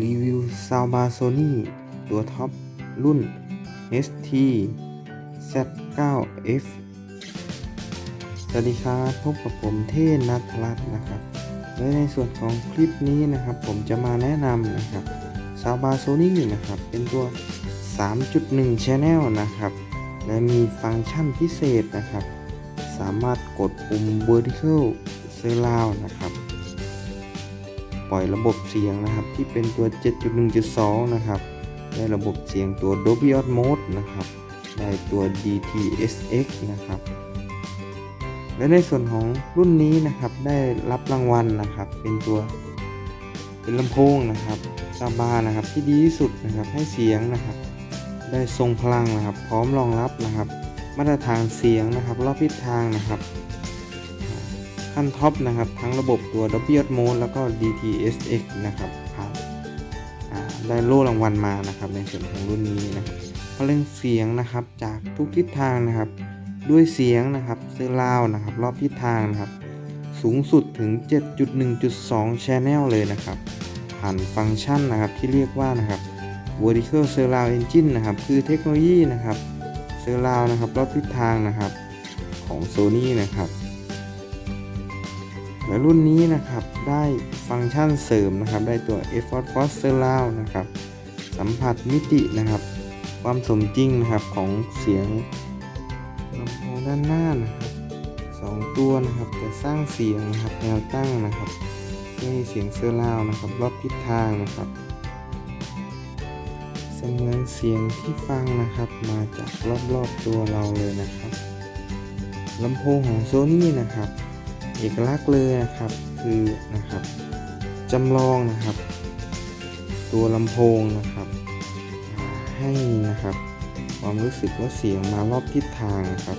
รีวิวซาวบาโซนี่ตัวท็อป รุ่น ST Z9F สวัสดีครับพบกับผมเท่นัทรัตน์นะครับและในส่วนของคลิปนี้นะครับ ผมจะมาแนะนำนะครับซาวบาโซนี่นะครับ เป็นตัว 3.1 Channel นะครับ และมีฟังก์ชันพิเศษนะครับ สามารถกดปุ่ม vertical surround นะครับ ปล่อยระบบเสียงนะครับ ที่เป็นตัว 7.1.2 นะครับ ได้ระบบเสียงตัว Dolby Atmos นะครับ ได้ตัว DTS:X นะครับ และในส่วนของรุ่นนี้นะครับ ได้รับรางวัลนะครับ เป็นตัว เป็นลำโพงนะครับซาบานะครับ ที่ดีที่สุดนะครับ ให้เสียงนะครับ ได้ทรงพลังนะครับ พร้อมรองรับนะครับ มาตรฐานเสียงนะครับ รอบทิศทางนะครับ ขั้นท็อปนะครับ ทั้งระบบตัว Dolby Atmos แล้วก็ DTS:X นะครับผ่านอ่าได้โล่รางวัลมานะครับ ในส่วนของรุ่นนี้นะครับพลังเสียงนะครับจากทุกทิศทางนะครับ ด้วยเสียงนะครับเซอร์ราวนะครับ รอบทิศทางนะครับ สูงสุดถึง 7.1.2 Channel เลยนะครับ ผ่านฟังก์ชันนะครับที่เรียกว่านะครับ Vertical Surround Engine นะครับ คือเทคโนโลยีนะครับเซอร์ราวนะครับ รอบทิศทางนะครับของ Sony นะครับ และรุ่นนี้นะครับได้ฟังก์ชันเสริมนะครับ ได้ตัว e f f o r t Force Surround นะครับ สัมผัสมิตินะครับ ความสมจริงนะครับของเสียงลำโพงด้านหน้านะครับสองตัวนะครับจะสร้างเสียงนะครับแนวตั้งนะครับเพื่อให้เสียงเซอร์ราวนะครับ รอบทิศทางนะครับเสมือนเสียงที่ฟังนะครับ มาจากรอบๆตัวเราเลยนะครับลำโพงของ Sony นะครับ เอกลักษณ์เลยนะครับคือนะครับจำลองนะครับ ตัวลำโพงนะครับให้นะครับความรู้สึกว่าเสียงมารอบทิศทางครับ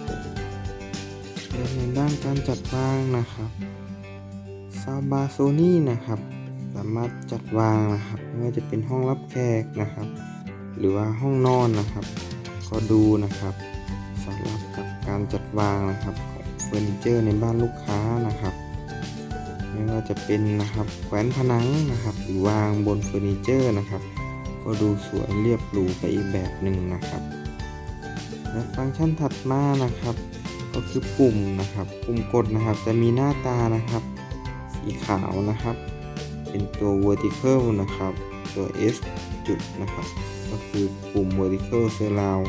และในด้านการจัดวางนะครับซาวบาโซนี่นะครับ สามารถจัดวางนะครับไม่ว่าจะเป็นห้องรับแขกนะครับ หรือว่าห้องนอนนะครับ ก็ดูนะครับสอดรับกับการจัดวางนะครับ เฟอร์นิเจอร์ในบ้านลูกค้านะครับ ไม่ว่าจะเป็นนะครับแขวนผนังนะครับ หรือวางบนเฟอร์นิเจอร์นะครับ ก็ดูสวยเรียบหรูไปอีกแบบหนึ่งนะครับ และฟังก์ชันถัดมานะครับ ก็คือปุ่มนะครับปุ่มกดนะครับจะมีหน้าตานะครับ สีขาวนะครับ เป็นตัว vertical นะครับ ตัว S จุดนะครับ ก็คือปุ่ม vertical surround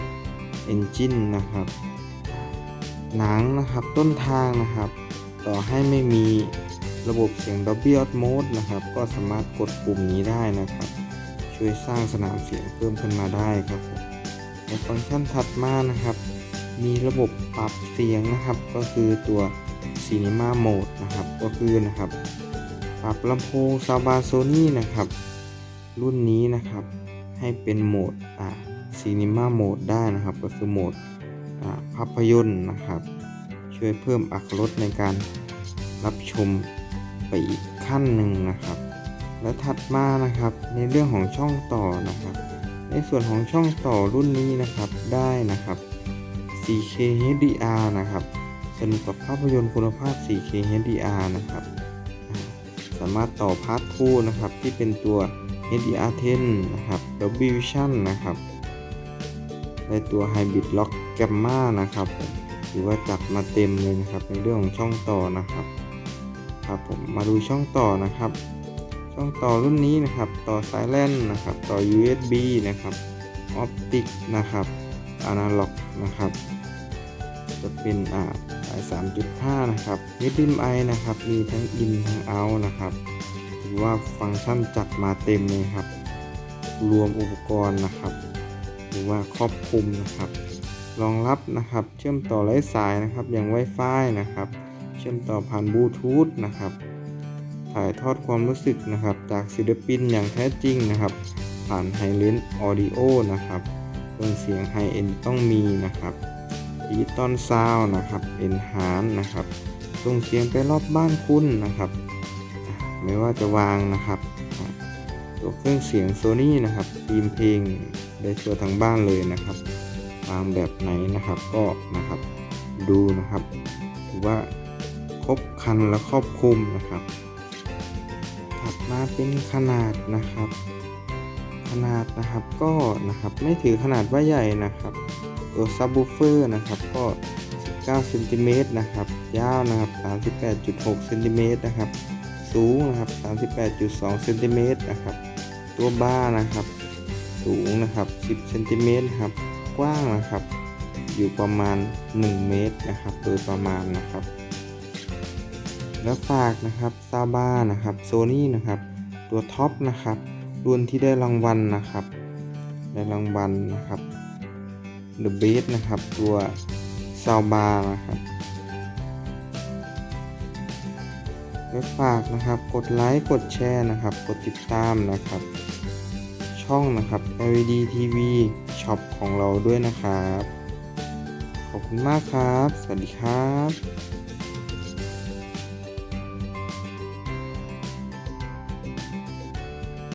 engine นะครับ หนังนะครับต้นทางนะครับ ต่อให้ไม่มีระบบเสียง Dolby Atmos นะครับ ก็สามารถกดปุ่มนี้ได้นะครับ ช่วยสร้างสนามเสียงเพิ่มขึ้นมาได้ครับผมในฟังก์ชันถัดมานะครับ มีระบบปรับเสียงนะครับ ก็คือตัว Cinema Mode นะครับ ก็คือนะครับ ปรับลำโพงซาบาโซนี่นะครับ รุ่นนี้นะครับให้เป็นโหมดอ่า Cinema Mode ได้นะครับ ก็คือโหมด ภาพยนตร์นะครับ ช่วยเพิ่มอรรถรสในการรับชมไปอีกขั้นหนึ่งนะครับ และถัดมานะครับในเรื่องของช่องต่อนะครับ ในส่วนของช่องต่อรุ่นนี้นะครับได้นะครับ 4K HDR นะครับสนุกกับภาพยนตร์คุณภาพ 4K HDR นะครับ สามารถต่อพาร์ทคู่นะครับที่เป็นตัว HDR10 นะครับ Dolby Vision นะครับ และตัว Hybrid Lock Gamma นะครับผมถือว่าจัดมาเต็มเลยนะครับ ในเรื่องของช่องต่อนะครับครับผมมาดูช่องต่อนะครับ ช่องต่อรุ่นนี้นะครับ ต่อสายแลนนะครับ ต่อ USB นะครับออปติกนะครับอนาล็อกนะครับ จะเป็นอ่าสาย 3.5 นะครับ HDMI นะครับ มีทั้ง in ทั้ง out นะครับถือว่าฟังก์ชันจัดมาเต็มเลยครับ รวมอุปกรณ์นะครับ หรือว่าครอบคลุมนะครับรองรับนะครับ เชื่อมต่อไร้สายนะครับ อย่าง Wi-Fi นะครับ เชื่อมต่อผ่านบลูทูธนะครับ ถ่ายทอดความรู้สึกนะครับ จากศิลปินอย่างแท้จริงนะครับ ผ่านไฮเลนส์ออดิโอนะครับเครื่องเสียงไฮเอ็นต้องมีนะครับดิจิตอลซาวนะครับเอ็นฮานนะครับ ส่งเสียงไปรอบบ้านคุณนะครับ ไม่ว่าจะวางนะครับ ตัวเครื่องเสียงโซนี่นะครับทีมเพลง ได้ทั่วทั้งบ้านเลยนะครับวางแบบไหนนะครับก็นะครับดูนะครับถือว่าครบคันและครอบคลุมนะครับถนะครับมาเป็นขนาดนะครับ ขนาดนะครับก็นะครับไม่ถือขนาดว่าใหญ่นะครับตัวซับ w ูเฟอร์นะครับก็ 19เซนติเมตรนะครับยาวนะครับ 38.6เซนติเมตรนะครับสูงนะครับ 38.2เซนติเมตรนะครับ ตัวบ้านะครับ สูงนะครับ 10เซนติเมตรครับ กว้างนะครับ อยู่ประมาณ 1 เมตรนะครับ โดยประมาณนะครับ แล้วฝากนะครับซาบ้านะครับโซนี่นะครับ ตัวท็อปนะครับ รุ่นที่ได้รางวัลนะครับ ได้รางวัลนะครับ The Best นะครับ ตัวซาวบานะครับและฝากนะครับ กดไลค์ กดแชร์นะครับ กดติดตามนะครับ ช่องนะครับ LED TV Shop ของเราด้วยนะครับ ขอบคุณมากครับ สวัสดีครับ